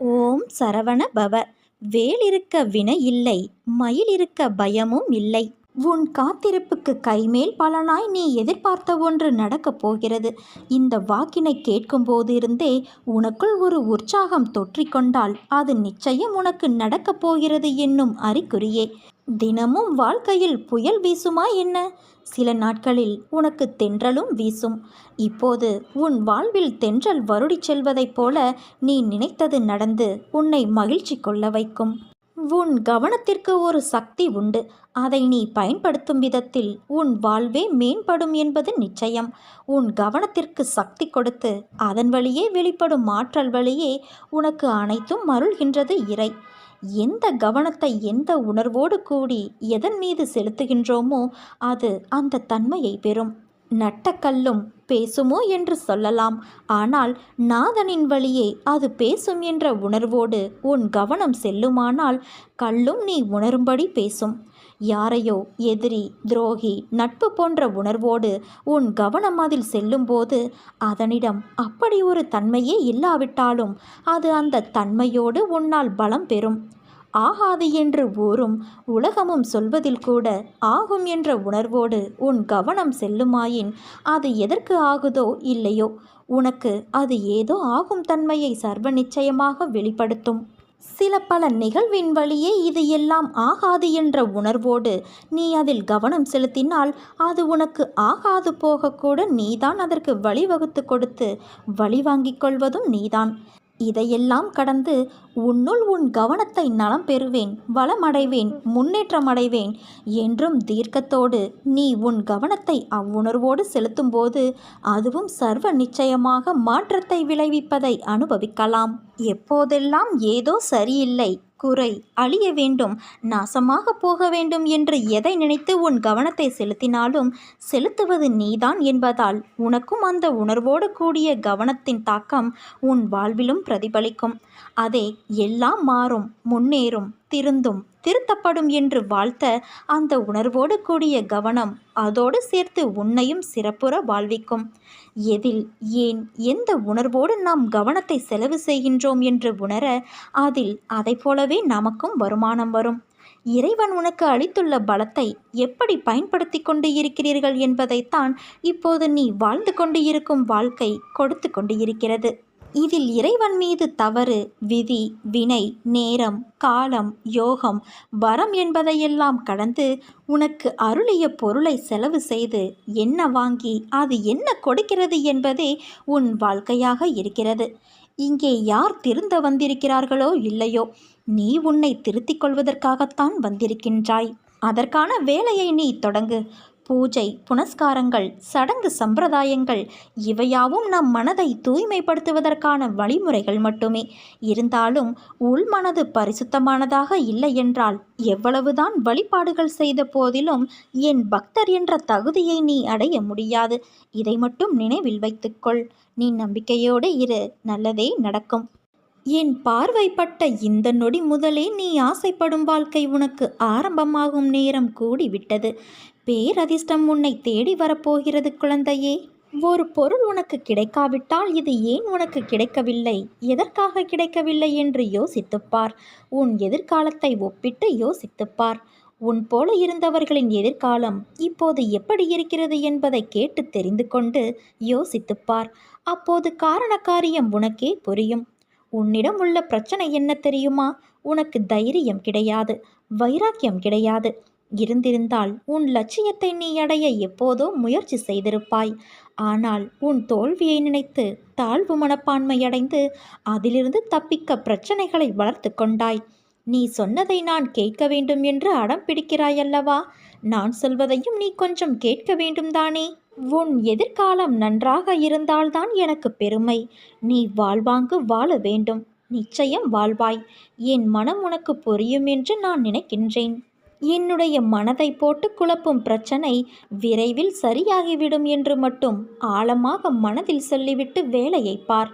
ஓம் சரவண பவ. வேலிருக்க வினை இல்லை மயில் இருக்க பயமும் இல்லை. உன் காத்திருப்புக்கு கைமேல் பலனாய் நீ எதிர்பார்த்த ஒன்று நடக்கப் போகிறது. இந்த வாக்கினை கேட்கும் போதிருந்தே உனக்குள் ஒரு உற்சாகம் தொற்றிக்கொண்டால் அது நிச்சயம் உனக்கு நடக்கப் போகிறது என்னும் அறிகுறியே. தினமும் வாழ்க்கையில் புயல் வீசுமா என்ன? சில நாட்களில் உனக்கு தென்றலும் வீசும். இப்போது உன் வாழ்வில் தென்றல் வருடி செல்வதைப் போல நீ நினைத்தது நடந்து உன்னை மகிழ்ச்சி கொள்ள வைக்கும். உன் கவனத்திற்கு ஒரு சக்தி உண்டு. அதை நீ பயன்படுத்தும் விதத்தில் உன் வாழ்வே மேம்படும் என்பது நிச்சயம். உன் கவனத்திற்கு சக்தி கொடுத்து அதன் வழியே வெளிப்படும் ஆற்றல் வழியே உனக்கு அனைத்தும் மருள்கின்றது இறை. எந்த கவனத்தை எந்த உணர்வோடு கூடி எதன் மீது செலுத்துகின்றோமோ அது அந்த தன்மையை பெறும். நட்டக்கல்லும் பேசுமோ என்று சொல்லலாம். ஆனால் நாதனின் வழியே அது பேசும் என்ற உணர்வோடு உன் கவனம் செல்லுமானால் கல்லும் நீ உணரும்படி பேசும். யாரையோ எதிரி துரோகி நட்பு போன்ற உணர்வோடு உன் கவனம் அதில் செல்லும்போது அதனிடம் அப்படி ஒரு தன்மையே இல்லாவிட்டாலும் அது அந்த தன்மையோடு உன்னால் பலம் பெறும். ஆகாது என்று ஊரும் உலகமும் சொல்வதில் கூட ஆகும் என்ற உணர்வோடு உன் கவனம் செல்லுமாயின் அது எதற்கு ஆகுதோ இல்லையோ உனக்கு அது ஏதோ ஆகும் தன்மையை சர்வ நிச்சயமாக வெளிப்படுத்தும். சில பல நிகழ்வின் வழியே இது எல்லாம் ஆகாது என்ற உணர்வோடு நீ அதில் கவனம் செலுத்தினால் அது உனக்கு ஆகாது போகக்கூட நீதான் அதற்கு வழிவகுத்து கொடுத்து வழி வாங்கிக் கொள்வதும் நீதான். இதையெல்லாம் கடந்து உன்னுள் உன் கவனத்தை நலம் பெறுவேன் வளமடைவேன் முன்னேற்றமடைவேன் என்றும் தீர்க்கத்தோடு நீ உன் கவனத்தை அவ்வுணர்வோடு செலுத்தும்போது அதுவும் சர்வ நிச்சயமாக மாற்றத்தை விளைவிப்பதை அனுபவிக்கலாம். எப்போதெல்லாம் ஏதோ சரியில்லை குறை அழிய வேண்டும் நாசமாக போக வேண்டும் என்று எதை நினைத்து உன் கவனத்தை செலுத்தினாலும் செலுத்துவது நீதான் என்பதால் உனக்கும் அந்த உணர்வோடு கூடிய கவனத்தின் தாக்கம் உன் வாழ்விலும் பிரதிபலிக்கும். அதே எல்லாம் மாறும் முன்னேறும். திருந்தும் திருத்தப்படும் என்று வாழ்த்த அந்த உணர்வோடு கூடிய கவனம் அதோடு சேர்த்து உன்னையும் சிறப்புற வாழ்விக்கும். எதில் ஏன் எந்த உணர்வோடு நாம் கவனத்தை செலவு செய்கின்றோம் என்று உணர அதில் அதை போலவே நமக்கும் வருமானம் வரும். இறைவன் உனக்கு அளித்துள்ள பலத்தை எப்படி பயன்படுத்தி கொண்டு இருக்கிறீர்கள் என்பதைத்தான் இப்போது நீ வாழ்ந்து கொண்டு இருக்கும் வாழ்க்கை கொடுத்து கொண்டு இருக்கிறது இதில் இறைவன் மீது தவறு விதி வினை நேரம் காலம் யோகம் வரம் என்பதையெல்லாம் கடந்து உனக்கு அருளிய பொருளை செலவு செய்து என்ன வாங்கி அது என்ன கொடுக்கிறது என்பதே உன் வாழ்க்கையாக இருக்கிறது. இங்கே யார் திருந்த வந்திருக்கிறார்களோ இல்லையோ நீ உன்னை திருத்திக் கொள்வதற்காகத்தான் வந்திருக்கின்றாய். அதற்கான வேலையை நீ தொடங்கு. பூஜை புனஸ்காரங்கள் சடங்கு சம்பிரதாயங்கள் இவையாவும் நம் மனதை தூய்மைப்படுத்துவதற்கான வழிமுறைகள் மட்டுமே. இருந்தாலும் உள்மனது பரிசுத்தமானதாக இல்லை என்றால் எவ்வளவுதான் வழிபாடுகள் செய்த போதிலும் என் பக்தர் என்ற தகுதியை நீ அடைய முடியாது. இதை மட்டும் நினைவில் வைத்துக்கொள். நீ நம்பிக்கையோடு இரு. நல்லதே நடக்கும். என் பார்வைப்பட்ட இந்த நொடி முதலே நீ ஆசைப்படும் வாழ்க்கை உனக்கு ஆரம்பமாகும் நேரம் கூடிவிட்டது. பேரதிர்ஷ்டம் உன்னை தேடி வரப்போகிறது குழந்தையே. ஒரு பொருள் உனக்கு கிடைக்காவிட்டால் இது ஏன் உனக்கு கிடைக்கவில்லை? எதற்காக கிடைக்கவில்லை என்று யோசித்துப்பார் உன் எதிர்காலத்தை ஒப்பிட்டு யோசித்துப்பார் உன் போல இருந்தவர்களின் எதிர்காலம் இப்போது எப்படி இருக்கிறது என்பதை கேட்டு தெரிந்து கொண்டு யோசித்துப்பார் அப்போது காரண காரியம் உனக்கே புரியும். உன்னிடம் உள்ள பிரச்சனை என்ன தெரியுமா? உனக்கு தைரியம் கிடையாது வைராக்கியம் கிடையாது. இருந்திருந்தால் உன் லட்சியத்தை நீ அடைய எப்போதோ முயற்சி செய்திருப்பாய். ஆனால் உன் தோல்வியை நினைத்து தாழ்வு மனப்பான்மை அடைந்து அதிலிருந்து தப்பிக்க பிரச்சனைகளை வளர்த்து கொண்டாய். நீ சொன்னதை நான் கேட்க வேண்டும் என்று அடம் பிடிக்கிறாயல்லவா நான் சொல்வதையும் நீ கொஞ்சம் கேட்க வேண்டும் தானே? உன் எதிர்காலம் நன்றாக இருந்தால்தான் எனக்கு பெருமை. நீ வாழ்வாங்கு வாழ வேண்டும். நிச்சயம் வாழ்வாய். என் மனம் உனக்கு புரியும் என்று நான் நினைக்கின்றேன். என்னுடைய மனதை போட்டு குழப்பும் பிரச்சனை விரைவில் சரியாகிவிடும் என்று மட்டும் ஆழமாக மனதில் சொல்லிவிட்டு வேலையை பார்.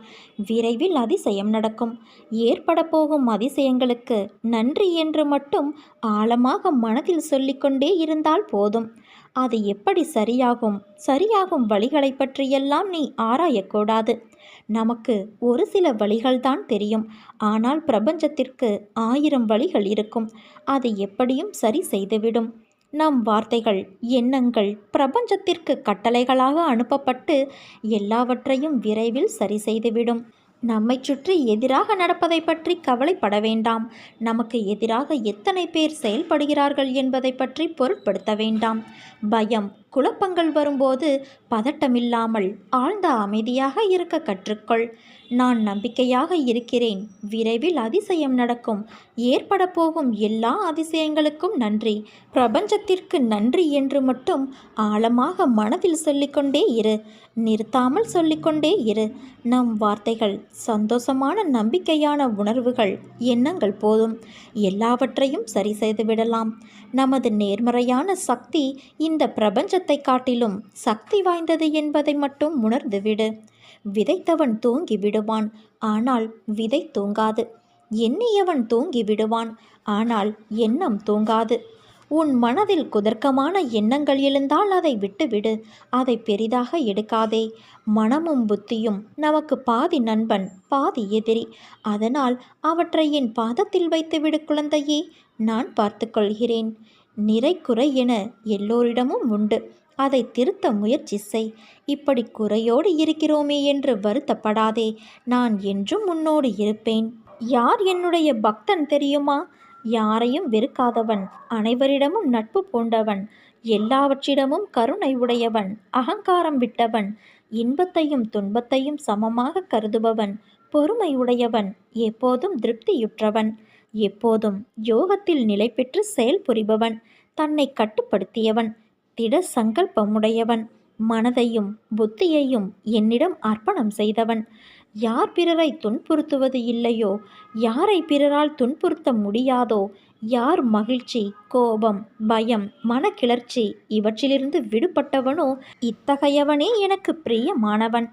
விரைவில் அதிசயம் நடக்கும். ஏற்பட போகும் அதிசயங்களுக்கு நன்றி என்று மட்டும் ஆழமாக மனதில் சொல்லிக்கொண்டே இருந்தால் போதும். அது எப்படி சரியாகும்? சரியாகும் வழிகளை பற்றியெல்லாம் நீ ஆராயக்கூடாது நமக்கு ஒரு சில வழிகள்தான் தெரியும். ஆனால் பிரபஞ்சத்திற்கு ஆயிரம் வழிகள் இருக்கும். அதை எப்படியும் சரி செய்துவிடும். நம் வார்த்தைகள் எண்ணங்கள் பிரபஞ்சத்திற்கு கட்டளைகளாக அனுப்பப்பட்டு எல்லாவற்றையும் விரைவில் சரி செய்துவிடும். நம்மை சுற்றி எதிராக நடப்பதை பற்றி கவலைப்பட வேண்டாம். நமக்கு எதிராக எத்தனை பேர் செயல்படுகிறார்கள் என்பதை பற்றி பொருட்படுத்த வேண்டாம். பயம் குழப்பங்கள் வரும்போது பதட்டமில்லாமல் ஆழ்ந்த அமைதியாக இருக்க கற்றுக்கொள். நான் நம்பிக்கையாக இருக்கிறேன். விரைவில் அதிசயம் நடக்கும். ஏற்பட போகும் எல்லா அதிசயங்களுக்கும் நன்றி. பிரபஞ்சத்திற்கு நன்றி என்று மட்டும் ஆழமாக மனதில் சொல்லிக்கொண்டே இரு. நிறுத்தாமல் சொல்லிக்கொண்டே இரு. நம் வார்த்தைகள் சந்தோஷமான நம்பிக்கையான உணர்வுகள் எண்ணங்கள் போதும். எல்லாவற்றையும் சரி செய்துவிடலாம் நமது நேர்மறையான சக்தி இந்த பிரபஞ்சத்தை காட்டிலும் சக்தி வாய்ந்தது என்பதை மட்டும் உணர்ந்துவிடு விதைத்தவன் தூங்கி விடுவான் ஆனால் விதை தூங்காது. எண்ணியவன் தூங்கி விடுவான் ஆனால் எண்ணம் தூங்காது. உன் மனதில் குதர்க்கமான எண்ணங்கள் எழுந்தால் அதை விட்டுவிடு. அதை பெரிதாக எடுக்காதே. மனமும் புத்தியும் நமக்கு பாதி நண்பன் பாதி எதிரி. அதனால் அவற்றை என் பாதத்தில் வைத்துவிடு குழந்தையே. நான் பார்த்துக்கொள்கிறேன். நிறை குறை என எல்லோரிடமும் உண்டு. அதை திருத்த முயற்சி செய். இப்படி குறையோடு இருக்கிறோமே என்று வருத்தப்படாதே. நான் என்றும் உன்னோடு இருப்பேன். யார் என்னுடைய பக்தன் தெரியுமா? யாரையும் வெறுக்காதவன். அனைவரிடமும் நட்பு பூண்டவன். எல்லாவற்றிடமும் கருணை உடையவன். அகங்காரம் விட்டவன். இன்பத்தையும் துன்பத்தையும் சமமாக கருதுபவன். பொறுமை உடையவன். எப்போதும் திருப்தியுற்றவன். எப்போதும் யோகத்தில் நிலை பெற்று செயல்புரிபவன். தன்னை கட்டுப்படுத்தியவன். திட சங்கல்பமுடையவன். மனதையும் புத்தியையும் என்னிடம் அர்ப்பணம் செய்தவன். யார் பிறரை துன்புறுத்துவது இல்லையோ? யாரை பிறரால் துன்புறுத்த முடியாதோ? யார் மகிழ்ச்சி கோபம் பயம் மனக்கிளர்ச்சி இவற்றிலிருந்து விடுபட்டவனோ? இத்தகையவனே எனக்கு பிரியமானவன்.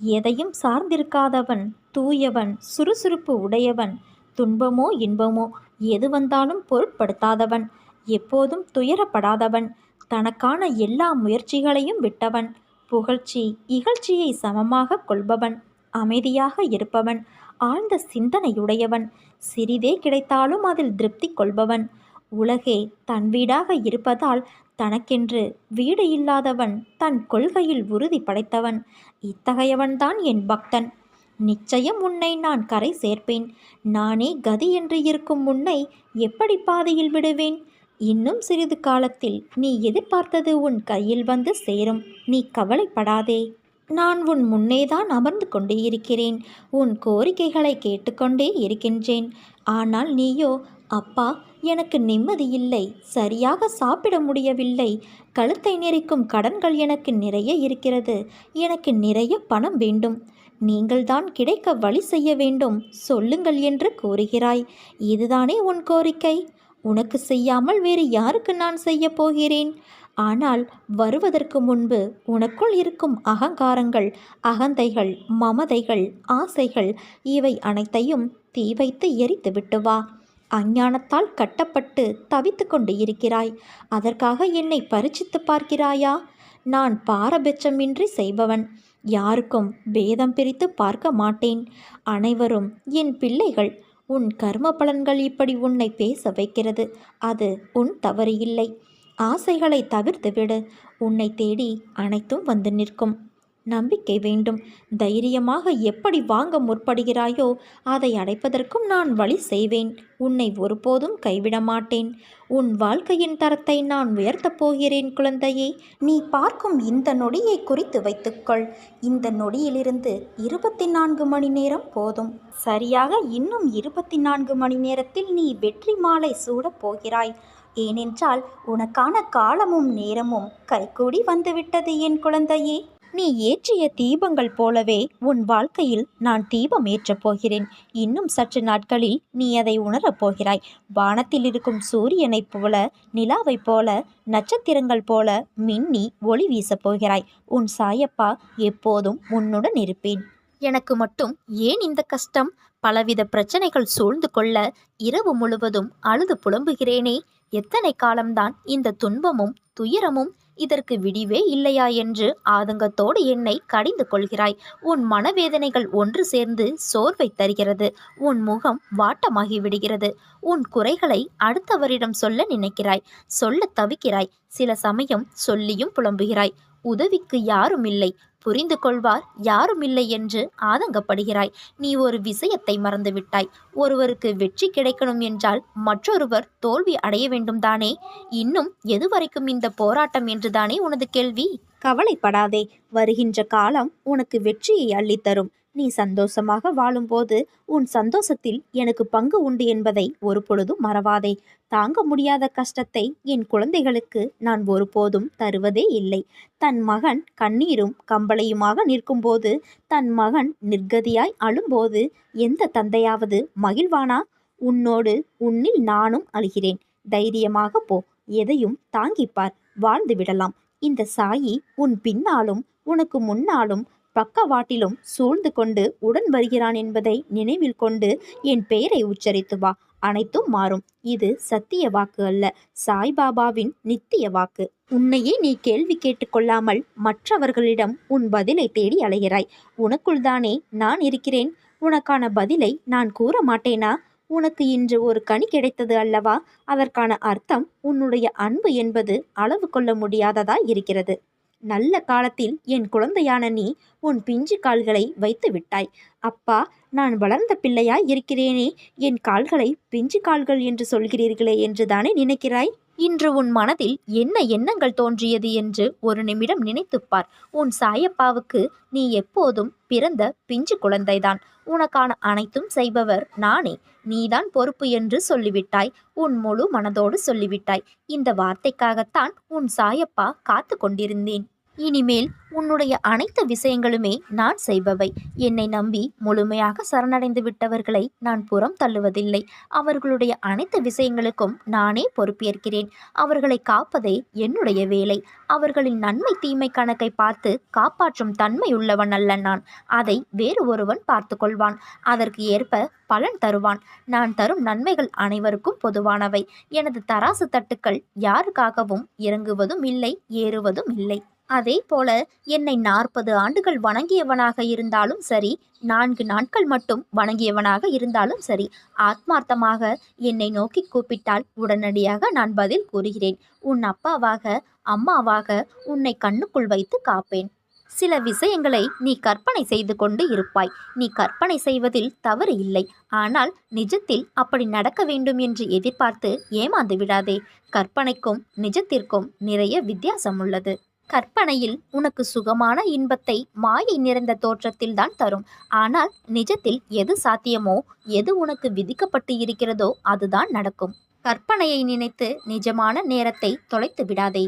எதையும் சார்ந்திருக்காதவன் தூயவன் சுறுசுறுப்பு உடையவன் துன்பமோ இன்பமோ எது வந்தாலும் பொருட்படுத்தாதவன் எப்போதும் துயரப்படாதவன். தனக்கான எல்லா முயற்சிகளையும் விட்டவன். புகழ்ச்சி இகழ்ச்சியை சமமாக கொள்பவன். அமைதியாக இருப்பவன். ஆழ்ந்த சிந்தனையுடையவன். சிறிதே கிடைத்தாலும் அதில் திருப்தி கொள்பவன். உலகே தன் வீடாக இருப்பதால் தனக்கென்று வீடு இல்லாதவன் தன் கொள்கையில் உறுதி படைத்தவன். இத்தகையவன்தான் என் பக்தன். நிச்சயம் உன்னை நான் கரை சேர்ப்பேன். நானே கதி என்று இருக்கும் உன்னை எப்படி பாதையில் விடுவேன்? இன்னும் சிறிது காலத்தில் நீ எதிர்பார்த்தது உன் கையில் வந்து சேரும். நீ கவலைப்படாதே. நான் உன் முன்னேதான் அமர்ந்து கொண்டே இருக்கிறேன். உன் கோரிக்கைகளை கேட்டுக்கொண்டே இருக்கின்றேன். ஆனால் நீயோ அப்பா எனக்கு நிம்மதி இல்லை. சரியாக சாப்பிட முடியவில்லை. கழுத்தை நெரிக்கும் கடன்கள் எனக்கு நிறைய இருக்கிறது. எனக்கு நிறைய பணம் வேண்டும். நீங்கள்தான் கிடைக்க வழி செய்ய வேண்டும். சொல்லுங்கள் என்று கூறுகிறாய். இதுதானே உன் கோரிக்கை? உனக்கு செய்யாமல் வேறு யாருக்கு நான் செய்ய போகிறேன்? ஆனால் வருவதற்கு முன்பு உனக்குள் இருக்கும் அகங்காரங்கள் அகந்தைகள் மமதைகள் ஆசைகள் இவை அனைத்தையும் தீ வைத்து எரித்து விட்டு வா. அஞ்ஞானத்தால் கட்டப்பட்டு தவித்து கொண்டு இருக்கிறாய். அதற்காக என்னை பரிச்சித்து பார்க்கிறாயா? நான் பாரபட்சமின்றி செய்பவன். யாருக்கும் பேதம் பிரித்து பார்க்க மாட்டேன். அனைவரும் என் பிள்ளைகள். உன் கர்ம பலன்கள் இப்படி உன்னை பேச வைக்கிறது. அது உன் தவறு இல்லை. ஆசைகளை தவிர்த்துவிடு. உன்னை தேடி அனைத்தும் வந்து நிற்கும். நம்பிக்கை வேண்டும். தைரியமாக எப்படி வாங்க முற்படுகிறாயோ அதை அடைப்பதற்கும் நான் வழி செய்வேன். உன்னை ஒருபோதும் கைவிட மாட்டேன். உன் வாழ்க்கையின் தரத்தை நான் உயர்த்தப் போகிறேன் குழந்தையே. நீ பார்க்கும் இந்த நொடியை குறித்து வைத்துக்கொள். இந்த நொடியிலிருந்து இருபத்தி நான்கு மணி நேரம் போதும். சரியாக இன்னும் இருபத்தி நான்கு மணி நேரத்தில் நீ வெற்றி மாலை சூடப் போகிறாய். ஏனென்றால் உனக்கான காலமும் நேரமும் கைகூடி வந்துவிட்டது என் குழந்தையே. நீ ஏற்றிய தீபங்கள் போலவே உன் வாழ்க்கையில் நான் தீபம் ஏற்றப் போகிறேன். இன்னும் சற்று நாட்களில் நீ அதை உணரப் போகிறாய். வானத்தில் இருக்கும் சூரியனைப் போல நிலாவைப் போல நட்சத்திரங்கள் போல மின்னி ஒளி வீசப் போகிறாய். உன் சாயப்பா எப்போதும் உன்னுடன் இருப்பேன். எனக்கு மட்டும் ஏன் இந்த கஷ்டம்? பலவித பிரச்சனைகள் சூழ்ந்து கொள்ள இரவு முழுவதும் அழுது புலம்புகிறேனே. எத்தனை காலம்தான் இந்த துன்பமும் துயரமும் இதற்கு விடிவே இல்லையா என்று ஆதங்கத்தோடு என்னை கடிந்து கொள்கிறாய். உன் மனவேதனைகள் ஒன்று சேர்ந்து சோர்வை தருகிறது. உன் முகம் வாட்டமாகி விடுகிறது. உன் குறைகளை அடுத்தவரிடம் சொல்ல நினைக்கிறாய். சொல்ல தவிக்கிறாய். சில சமயம் சொல்லியும் புலம்புகிறாய். உதவிக்கு யாரும் இல்லை. புரிந்து கொள்வார் யாரும் இல்லை என்று ஆதங்கப்படுகிறாய். நீ ஒரு விஷயத்தை மறந்துவிட்டாய். ஒருவருக்கு வெற்றி கிடைக்கணும் என்றால் மற்றொருவர் தோல்வி அடைய வேண்டும் தானே? இன்னும் எதுவரைக்கும் இந்த போராட்டம் என்றுதானே உனது கேள்வி? கவலைப்படாதே. வருகின்ற காலம் உனக்கு வெற்றியை அள்ளித்தரும். நீ சந்தோஷமாக வாழும்போது உன் சந்தோஷத்தில் எனக்கு பங்கு உண்டு என்பதை ஒரு பொழுதும் மறவாதே. தாங்க முடியாத கஷ்டத்தை என் குழந்தைகளுக்கு நான் ஒருபோதும் தருவதே இல்லை. தன் மகன் கண்ணீரும் கம்பளையுமாக நிற்கும்போது தன் மகன் நிர்கதியாய் அழும்போது எந்த தந்தையாவது மகிழ்வானா? உன்னோடு உன்னில் நானும் அழுகிறேன். தைரியமாக போ. எதையும் தாங்கிப்பார். வாழ்ந்து விடலாம். இந்த சாயி உன் பின்னாலும் உனக்கு முன்னாலும் பக்கவாட்டிலும் சூழ்ந்து கொண்டு உடன் வருகிறான் என்பதை நினைவில் கொண்டு என் பெயரை உச்சரித்து வா. அனைத்தும் மாறும். இது சத்திய வாக்கு அல்ல. சாய்பாபாவின் நித்திய வாக்கு. உன்னையே நீ கேள்வி கேட்டுக்கொள்ளாமல் மற்றவர்களிடம் உன் பதிலை தேடி அலைகிறாய். உனக்குள் தானே நான் இருக்கிறேன். உனக்கான பதிலை நான் கூற மாட்டேனா? உனக்கு இன்று ஒரு கனி கிடைத்தது அல்லவா? அதற்கான அர்த்தம் உன்னுடைய அன்பு என்பது அளவு கொள்ள முடியாததாய் இருக்கிறது. நல்ல காலத்தில் என் குழந்தையான நீ உன் பிஞ்சு கால்களை வைத்து விட்டாய். அப்பா நான் வளர்ந்த பிள்ளையாய் இருக்கிறேனே என் கால்களை பிஞ்சு கால்கள் என்று சொல்கிறீர்களே என்று தானே நினைக்கிறாய்? இன்று உன் மனதில் என்ன எண்ணங்கள் தோன்றியது என்று ஒரு நிமிடம் நினைத்துப்பார். உன் சாயப்பாவுக்கு நீ எப்போதும் பிறந்த பிஞ்சு குழந்தைதான். உனக்கான அனைத்தும் செய்பவர் நானே. நீதான் பொறுப்பு என்று சொல்லிவிட்டாய். உன் முழு மனதோடு சொல்லிவிட்டாய். இந்த வார்த்தைக்காகத்தான் உன் சாயப்பா காத்து கொண்டிருந்தேன். இனிமேல் உன்னுடைய அனைத்து விஷயங்களுமே நான் செய்பவை. என்னை நம்பி முழுமையாக சரணடைந்து விட்டவர்களை நான் புறம் தள்ளுவதில்லை. அவர்களுடைய அனைத்து விஷயங்களுக்கும் நானே பொறுப்பேற்கிறேன். அவர்களை காப்பதே என்னுடைய வேலை. அவர்களின் நன்மை தீமை கணக்கை பார்த்து காப்பாற்றும் தன்மை உள்ளவன் அல்ல நான். அதை வேறு ஒருவன் பார்த்து கொள்வான் அதற்கு ஏற்ப பலன் தருவான். நான் தரும் நன்மைகள் அனைவருக்கும் பொதுவானவை. எனது தராசு தட்டுக்கள் யாருக்காகவும் இறங்குவதும் இல்லை ஏறுவதும் இல்லை. அதே போல என்னை நாற்பது ஆண்டுகள் வணங்கியவனாக இருந்தாலும் சரி நான்கு நாட்கள் மட்டும் வணங்கியவனாக இருந்தாலும் சரி ஆத்மார்த்தமாக என்னை நோக்கி கூப்பிட்டால் உடனடியாக நான் பதில் கூறுகிறேன். உன் அப்பாவாக அம்மாவாக உன்னை கண்ணுக்குள் வைத்து காப்பேன். சில விஷயங்களை நீ கற்பனை செய்து கொண்டு இருப்பாய். நீ கற்பனை செய்வதில் தவறு இல்லை. ஆனால் நிஜத்தில் அப்படி நடக்க வேண்டும் என்று எதிர்பார்த்து ஏமாந்து விடாதே. கற்பனைக்கும் நிஜத்திற்கும் நிறைய வித்தியாசம் உள்ளது. கற்பனையில் உனக்கு சுகமான இன்பத்தை மாயை நிறைந்த தோற்றத்தில் தான் தரும். ஆனால் நிஜத்தில் எது சாத்தியமோ எது உனக்கு விதிக்கப்பட்டு இருக்கிறதோ அதுதான் நடக்கும். கற்பனையை நினைத்து நிஜமான நேரத்தை தொலைத்து விடாதே.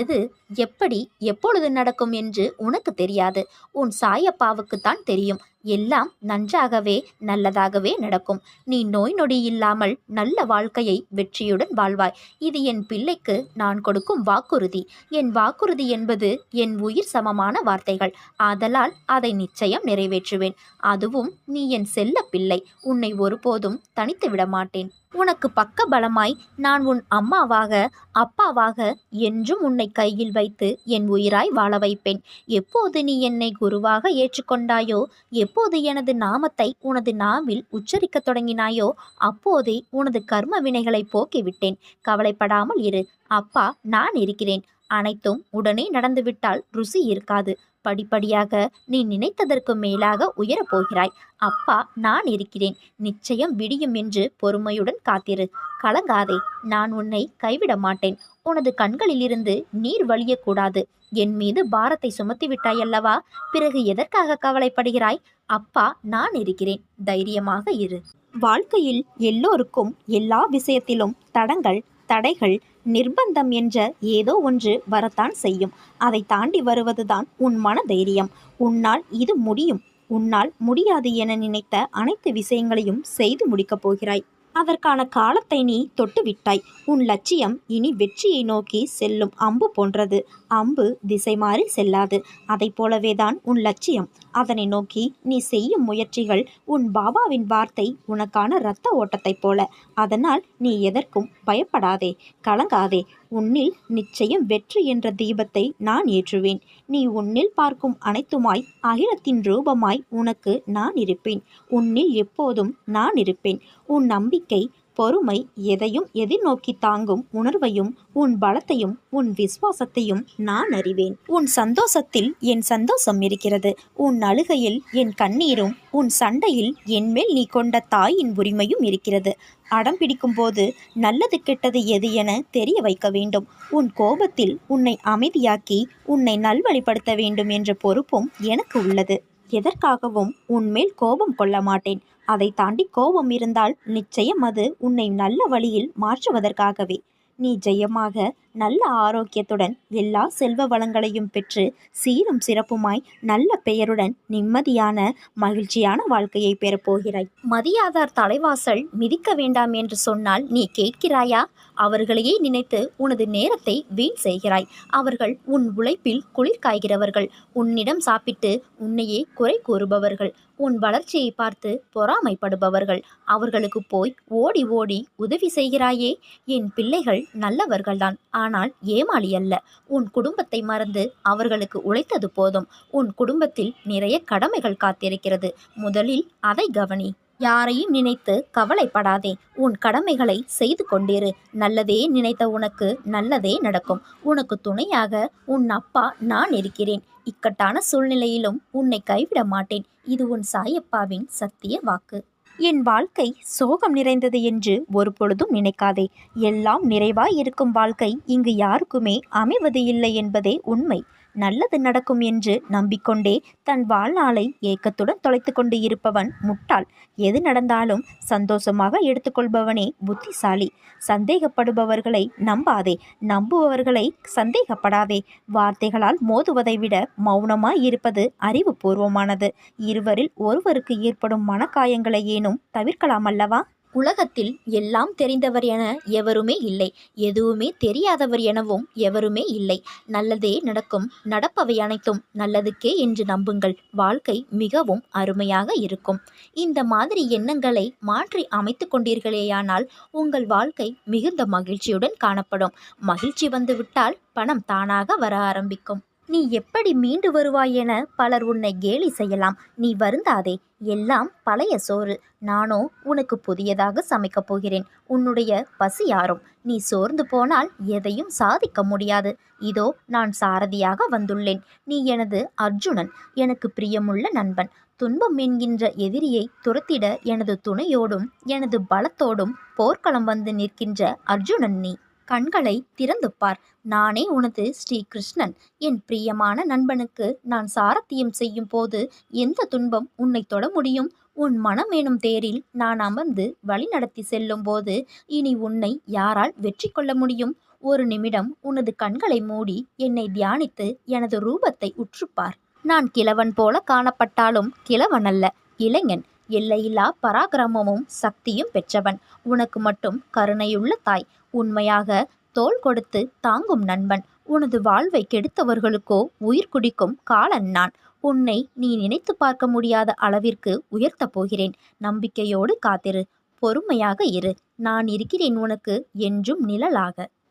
எது எப்படி எப்பொழுது நடக்கும் என்று உனக்கு தெரியாது. உன் சாயப்பாவுக்குத்தான் தெரியும். எல்லாம் நன்றாகவே நல்லதாகவே நடக்கும். நீ நோய் நொடி இல்லாமல் நல்ல வாழ்க்கையை வெற்றியுடன் வாழ்வாய். இது என் பிள்ளைக்கு நான் கொடுக்கும் வாக்குறுதி. என் வாக்குறுதி என்பது என் உயிர் சமமான வார்த்தைகள். ஆதலால் அதை நிச்சயம் நிறைவேற்றுவேன். அதுவும் நீ என் செல்ல பிள்ளை. உன்னை ஒருபோதும் தனித்து விட மாட்டேன். உனக்கு பக்க பலமாய் நான் உன் அம்மாவாக அப்பாவாக என்றும் உன்னை கையில் வைத்து என் உயிராய் வாழ வைப்பேன். எப்போது நீ என்னை குருவாக ஏற்றுக்கொண்டாயோ எப் எப்போது எனது நாமத்தை உனது நாவில் உச்சரிக்கத் தொடங்கினாயோ அப்போதே உனது கர்ம வினைகளை போக்கிவிட்டேன். கவலைப்படாமல் இரு. அப்பா நான் இருக்கிறேன். அனைத்தும் உடனே நடந்துவிட்டால் ருசி இருக்காது. படிப்படியாக நீ நினைத்ததற்கு மேலாக உயரப் போகிறாய் அப்பா நான் இருக்கிறேன். நிச்சயம் விடியும் என்று பொறுமையுடன் காத்திரு. கலங்காதே. நான் உன்னை கைவிட மாட்டேன். உனது கண்களிலிருந்து நீர் வழியக்கூடாது. என் மீது பாரத்தை சுமத்தி விட்டாயல்லவா பிறகு எதற்காக கவலைப்படுகிறாய்? அப்பா நான் இருக்கிறேன். தைரியமாக இரு. வாழ்க்கையில் எல்லோருக்கும் எல்லா விஷயத்திலும் தடங்கள் தடைகள் நிர்பந்தம் என்ற ஏதோ ஒன்று வரத்தான் செய்யும். அதை தாண்டி வருவதுதான் உன் மன தைரியம் உன்னால் இது முடியும். உன்னால் முடியாது என நினைத்த அனைத்து விஷயங்களையும் செய்து முடிக்கப் போகிறாய். அதற்கான காலத்தை நீ தொட்டு விட்டாய் உன் லட்சியம் இனி வெற்றியை நோக்கி செல்லும் அம்பு போன்றது. அம்பு திசை மாறி செல்லாது. அதை போலவே தான் உன் லட்சியம். அதனை நோக்கி நீ செய்யும் முயற்சிகள் உன் பாபாவின் வார்த்தை உனக்கான இரத்த ஓட்டத்தைப் போல. அதனால் நீ எதற்கும் பயப்படாதே. கலங்காதே. உன்னில் நிச்சயம் வெற்றி என்ற தீபத்தை நான் ஏற்றுவேன். நீ உன்னில் பார்க்கும் அனைத்துமாய் அகிலத்தின் ரூபமாய் உனக்கு நான் இருப்பேன். உன்னில் எப்போதும் நான் இருப்பேன். உன் நம்பிக்கை பொறுமை எதையும் எதிர்நோக்கி தாங்கும் உணர்வையும் உன் பலத்தையும் உன் விசுவாசத்தையும் நான் அறிவேன். உன் சந்தோஷத்தில் என் சந்தோஷம் இருக்கிறது. உன் அழுகையில் என் கண்ணீரும் உன் சண்டையில் என்மேல் நீ கொண்ட தாயின் உரிமையும் இருக்கிறது. அடம் பிடிக்கும்போது நல்லது கெட்டது எது என தெரிய வைக்க வேண்டும். உன் கோபத்தில் உன்னை அமைதியாக்கி உன்னை நல்வழிப்படுத்த வேண்டும் என்ற பொறுப்பும் எனக்கு உள்ளது. எதற்காகவும் உன்மேல் கோபம் கொள்ள மாட்டேன். அதை தாண்டி கோபம் இருந்தால் நிச்சயம் அது உன்னை நல்ல வழியில் மாற்றுவதற்காகவே. நீ ஜெயமாக நல்ல ஆரோக்கியத்துடன் எல்லா செல்வ வளங்களையும் பெற்று சீரும் சிறப்புமாய் நல்ல பெயருடன் நிம்மதியான மகிழ்ச்சியான வாழ்க்கையை பெறப்போகிறாய் மதியாதார் தலைவாசல் மிதிக்க வேண்டாம் என்று சொன்னால் நீ கேட்கிறாயா? அவர்களையே நினைத்து உனது நேரத்தை வீண் செய்கிறாய். அவர்கள் உன் உழைப்பில் குளிர் காய்கிறவர்கள். உன்னிடம் சாப்பிட்டு உன்னையே குறை கூறுபவர்கள். உன் வளர்ச்சியை பார்த்து பொறாமைப்படுபவர்கள். அவர்களுக்கு போய் ஓடி ஓடி உதவி செய்கிறாயே? என் பிள்ளைகள் நல்லவர்கள்தான். ஆனால் ஏமாளி அல்ல. உன் குடும்பத்தை மறந்து அவர்களுக்கு உழைத்தது போதும். உன் குடும்பத்தில் நிறைய கடமைகள் காத்திருக்கிறது. முதலில் அதை கவனி. யாரையும் நினைத்து கவலைப்படாதே. உன் கடமைகளை செய்து கொண்டிரு. நல்லதே நினைத்த உனக்கு நல்லதே நடக்கும். உனக்கு துணையாக உன் அப்பா நான் இருக்கிறேன். இக்கட்டான சூழ்நிலையிலும் உன்னை கைவிட மாட்டேன். இது உன் சாயப்பாவின் சத்திய வாக்கு. என் வாழ்க்கை சோகம் நிறைந்தது என்று ஒரு பொழுதும் நினைக்காதே. எல்லாம் நிறைவாய் இருக்கும் வாழ்க்கை இங்கு யாருக்குமே அமைவது இல்லை என்பதே உண்மை. நல்லது நடக்கும் என்று நம்பிக்கொண்டே தன் வாழ்நாளை ஏக்கத்துடன் தொலைத்து கொண்டு இருப்பவன் முட்டாள். எது நடந்தாலும் சந்தோஷமாக எடுத்துக்கொள்பவனே புத்திசாலி. சந்தேகப்படுபவர்களை நம்பாதே. நம்புபவர்களை சந்தேகப்படாதே. வார்த்தைகளால் மோதுவதை விட மௌனமாய் இருப்பது அறிவுபூர்வமானது. இருவரில் ஒருவருக்கு ஏற்படும் மனக்காயங்களை ஏனும் தவிர்க்கலாம் அல்லவா? உலகத்தில் எல்லாம் தெரிந்தவர் என எவருமே இல்லை. எதுவுமே தெரியாதவர் எனவும் எவருமே இல்லை. நல்லதே நடக்கும். நடப்பவை அனைத்தும் நல்லதுக்கே என்று நம்புங்கள். வாழ்க்கை மிகவும் அருமையாக இருக்கும். இந்த மாதிரி எண்ணங்களை மாற்றி அமைத்து கொண்டீர்களேயானால் உங்கள் வாழ்க்கை மிகுந்த மகிழ்ச்சியுடன் காணப்படும். மகிழ்ச்சி வந்துவிட்டால் பணம் தானாக வர ஆரம்பிக்கும். நீ எப்படி மீண்டு வருவாய் என பலர் உன்னை கேலி செய்யலாம். நீ வருந்தாதே. எல்லாம் பழைய சோறு. நானோ உனக்கு புதியதாக சமைக்கப் போகிறேன். உன்னுடைய பசி யாரும்? நீ சோர்ந்து போனால் எதையும் சாதிக்க முடியாது. இதோ நான் சாரதியாக வந்துள்ளேன். நீ எனது அர்ஜுனன். எனக்கு பிரியமுள்ள நண்பன். துன்பம் என்கின்ற எதிரியை துரத்திட எனது துணையோடும் எனது பலத்தோடும் போர்க்களம் வந்து நிற்கின்ற அர்ஜுனன் நீ. கண்களை திறந்துப்பார். நானே உனது ஸ்ரீகிருஷ்ணன். என் பிரியமான நண்பனுக்கு நான் சாரத்தியம் செய்யும் போது எந்த துன்பம் உன்னை தொட முடியும்? உன் மனம் எனும் தேரில் நான் அமர்ந்து வழிநடத்தி செல்லும் போது இனி உன்னை யாரால் வெற்றி கொள்ள முடியும்? ஒரு நிமிடம் உனது கண்களை மூடி என்னை தியானித்து எனது ரூபத்தை உற்றுப்பார். நான் கிழவன் போல காணப்பட்டாலும் கிழவன் அல்ல இளைஞன் எல்லையில்லா பராக்கிரமமும் சக்தியும் பெற்றவன். உனக்கு மட்டும் கருணையுள்ள தாய். உண்மையாக தோள் கொடுத்து தாங்கும் நண்பன். உனது வாழ்வை கெடுத்தவர்களுக்கோ உயிர் குடிக்கும் காலன் நான். உன்னை நீ நினைத்து பார்க்க முடியாத அளவிற்கு உயர்த்தப் போகிறேன். நம்பிக்கையோடு காத்திரு. பொறுமையாக இரு. நான் இருக்கிறேன் உனக்கு என்றும் நிழலாக.